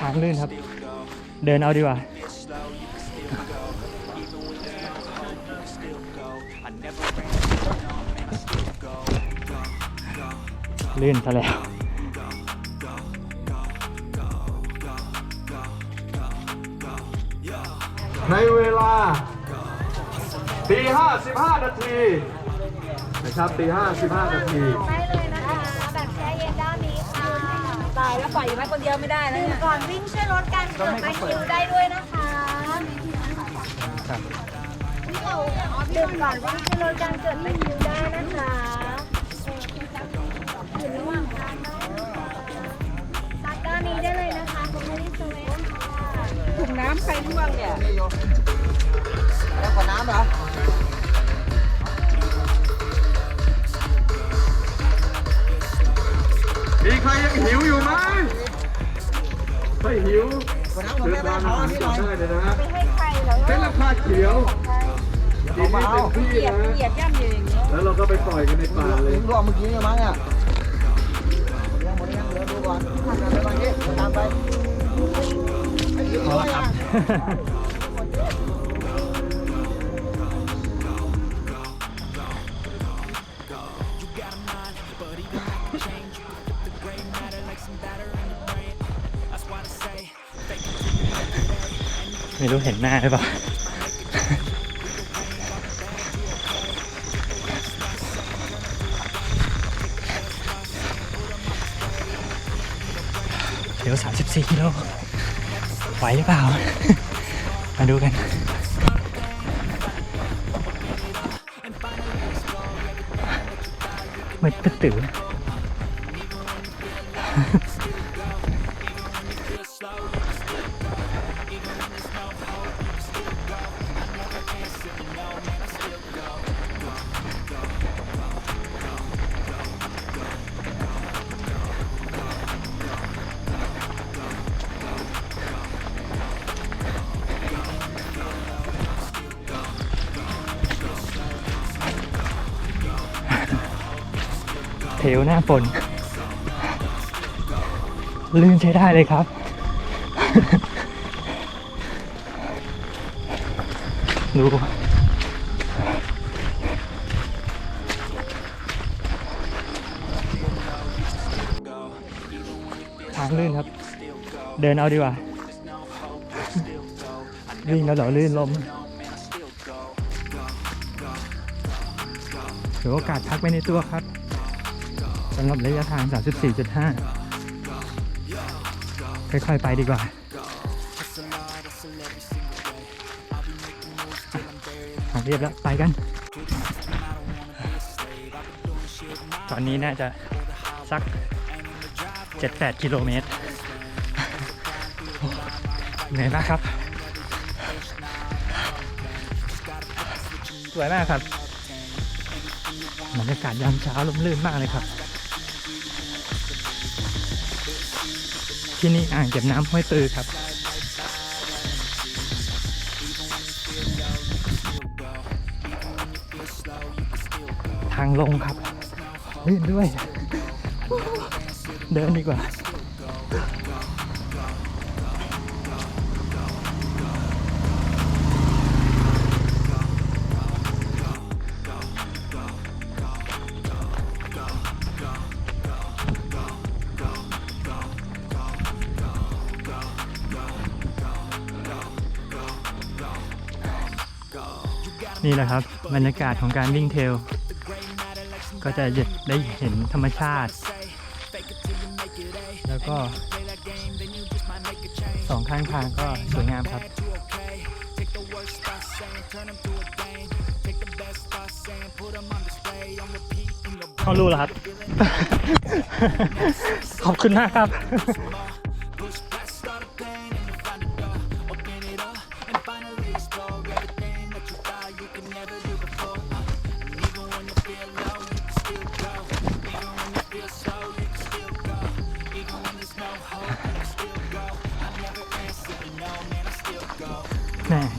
ทางลื่นครับ เดินเอาดีกว่า ลื่นซะแล้วในเวลาตีห้าสิบห้านาทีนะครับตีห้าสิบห้านาทีายแล้วปล่อยไว้คนเดียวไม่ได้นะดื่มเนี่ยก่อนวิ่งช่วยลดการเกิดตะคริวได้ด้วยนะคะครับดื่มก่อนวิ่งช่วยลดการเกิดตะคริวได้นะคะอยู่ระหว่างทางได้นะคะตักด้านนี้ได้เลยนะคะคุณไม่ได้เซเว่นค่ะถุงน้ำใครร่วงเนี่ย แล้วขอน้ำเหรอ มีใครยังหิวอยู่ไหมถ้าหิวขอน้ำผมเดินแม่ทางขออาหารนี่หก่น่ออนยได้เลยนะฮะไม่ให้ใครแล้วเส้นราคาเขียวกินให้เต็มที่เหยียบนะเหยียบย่ำอยู่อย่างนี้แล้วเราก็ไปปล่อยกันในป่าเลยถึงรวมเมื่อกี้เนี่ยมั้งเนี่ยหมดยังหมดยังเดี๋ยวดูก่อนทำงานไปก่อนนี้ตามไปพอแล้วครับ ไม่รู้เห็นหน้าหรือเปล่าเดี๋ยว 34กิโลไหวหรือเปล่า มาดูกันมันตึ๊ดตื่น เทวหน้าฝนลื่นใช้ได้เลยครับ ดูทางลื่นครับ เดินเอาดีกว่าวิ่งแล้วเหรอลื่นลมถือโอกาสพักไปในตัวครับสำหรับระยะทาง 34.5 ค่อยๆไปดีกว่า เรียบแล้วไปกัน ตอนนี้น่าจะสัก 7-8 กิโลเมตรเหนื่อยมากครับ สวยมากครับบรรยากาศยามเช้าลมลื่นมากเลยครับ ที่นี่อ่างเก็บน้ำห้วยตือครับางลงครับลื่นด้วย เดินดีกว่า นี่แหละครับ บรรยากาศของการวิ่งเทล ก็จะได้เห็นธรรมชาติ แล้วก็สองข้างทางก็สวยงามครับ เขารู้แล้วครับ ขอบคุณมากครับ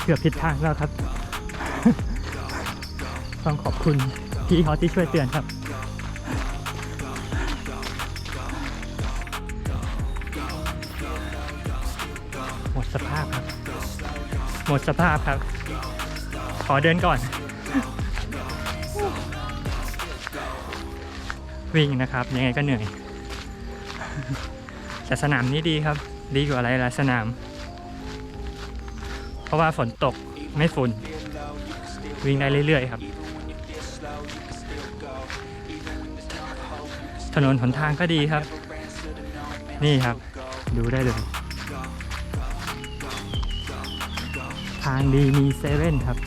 เกือบผิดทางแล้วครับ ต้องขอบคุณพี่เขาที่ช่วยเตือนครับนสภาพครับ หมดสภาพครับ ขอเดินก่อน วิ่งนะครับ ยังไงก็เหนื่อยแต่สนามนี้ดีครับ ดีกว่าหลายๆสนาม ราะว่าฝนตกไม่ฝุ่นวิ่งได้เรื่อยๆ ครับ ถนนหนทางก็ดีครับ นี่ครับ ดูได้เลย ทางดีมีเซเว่นครับ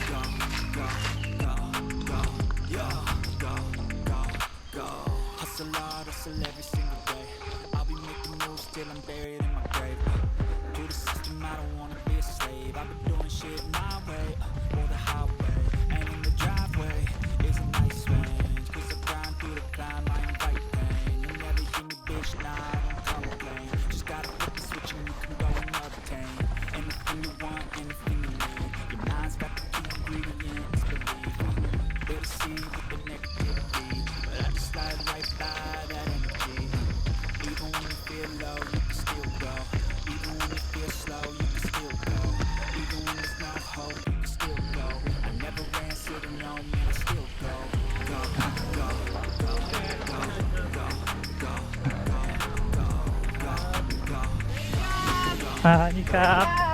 สวัสดีครับ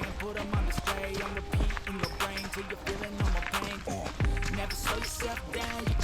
saying, put them on display. On repeat in your brain till you're feeling no more pain. Never slow yourself down,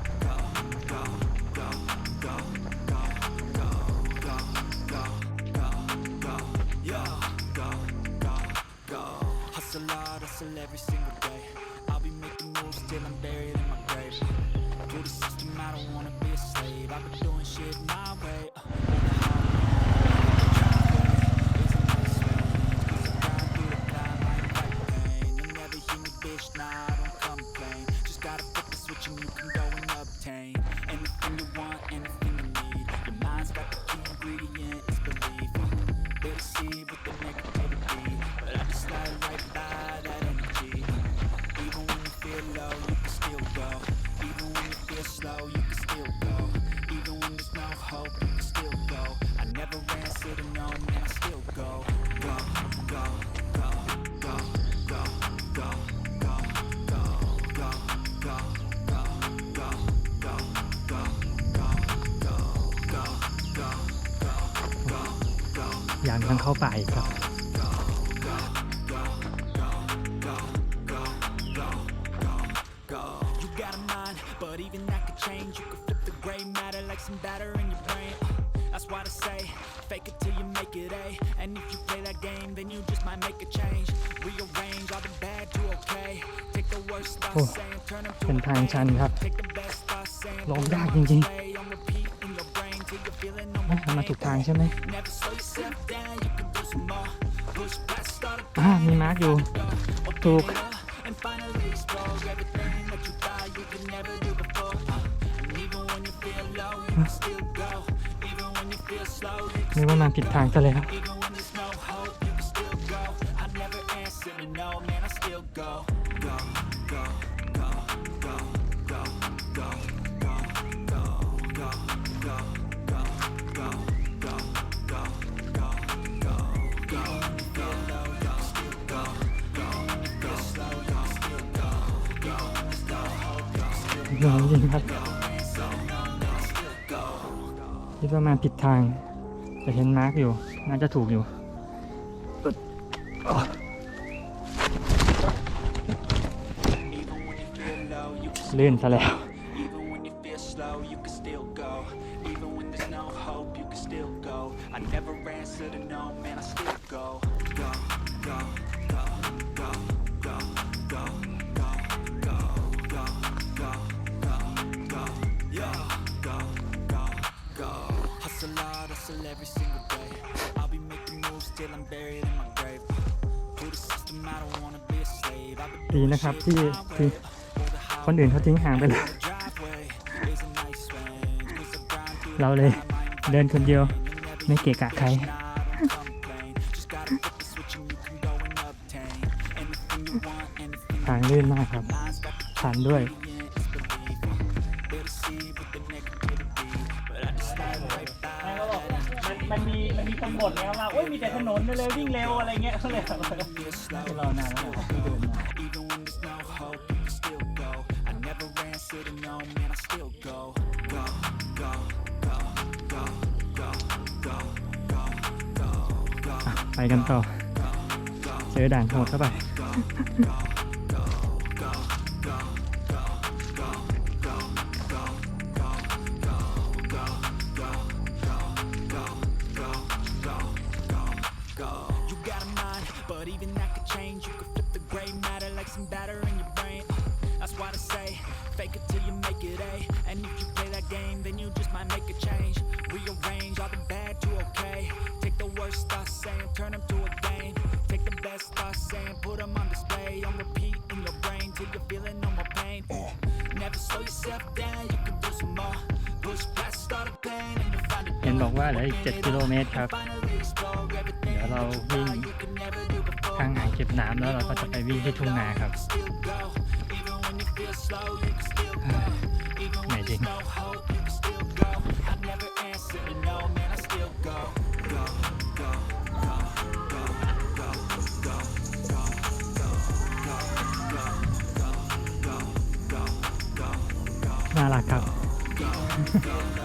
ทาเข้าปครับเป็นทางชันครับลองยากจริงๆ มันมาถูกทางใช่ไหมมีมาร์กอยู่ ถูกนึกว่ามันผิดทางซะแล้ว หน่อยจริงครับคิดว่ามาผิดทาง แต่เห็นมาร์กอยู่ น่าจะถูกอยู่เลื่นซะแล้ว hustle every single day. I'll be making moves till I'm buried in my grave. To the system, I don't wanna be a slave. I've been ดีนะครับที่ที่คนอื่นเขาทิ้งห่างไปเลย driveway is a nice range. Cause I grind through เราเลยเดินคนเดียวไม่เกะกะใคร complain. Just gotta flip the switch and you can go and obtain anything you want, anything ทางลื่นมากครับชันด้วยำบ่นนะคว่าโอ้ยมีแต่ถนนเลยวิ่งเร็วอะไรเงี้ยเขาเลยรอนานแล้วที่นานะไปกันต่อ เจอด่านโหดเข้าไป บอกว่าเหลืออีก 7 กิโลเมตรครับ เดี๋ยวเราวิ่งทางอ่างเก็บน้ำแล้วเราก็จะไปวิ่งที่ทุ่งนาครับหนจริงน่ารักครับ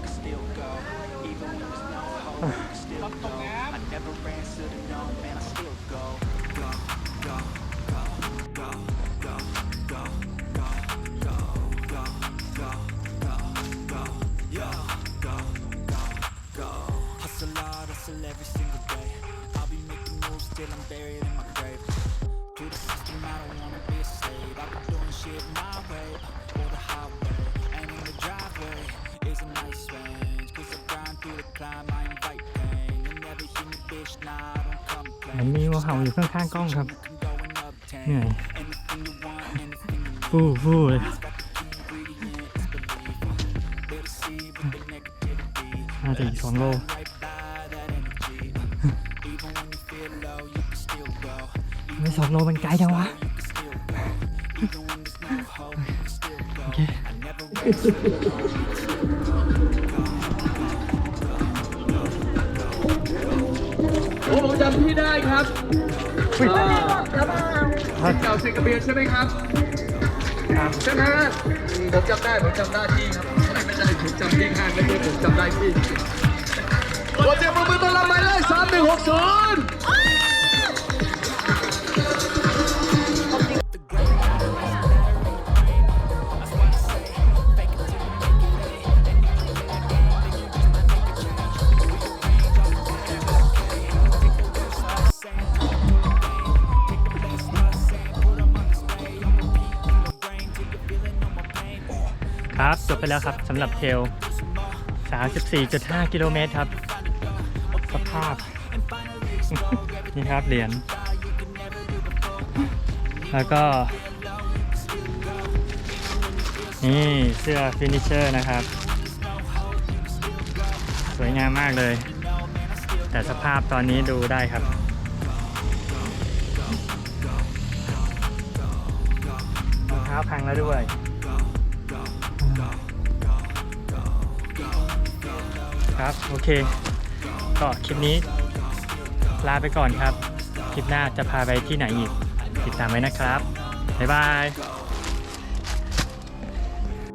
you still go. Even when there's no hope, you still go. I never answer to the no, man, I still go, go, go, go, go, มันมีงูเห่าอยู่ข้างๆกล้องครับเหนื่อยฟูฟูเลยน่าจะอีกสองโลไม่สองโลมันไกลจังวะ โอเค อ้ผมจำพี่ได้ครับอ่าเก่าสิงคโปร์ใช่ไหมครับใช่ไหมฮะอืมผมจำได้ผมจำได้พี่ครับไม่ใช่ผมจำพี่ข้างไม่ใช่ผมจำได้พี่ขอเสียงปรบมือต้อนรับหมายเลขสามหนึ่งหกศูนย์ ไปแล้วครับสำหรับเทล 34.5 กิโลเมตรครับ สภาพ นี่ครับเหรียญ แล้วก็ นี่เสื้อฟินิชเชอร์นะครับ สวยงามมากเลย แต่สภาพตอนนี้ดูได้ครับรองเท้าพังแล้วด้วย ครับ โอเค ก็คลิปนี้ ลาไปก่อนครับ คลิปหน้าจะพาไปที่ไหนอีก ติดตามไว้นะครับ บ๊ายบาย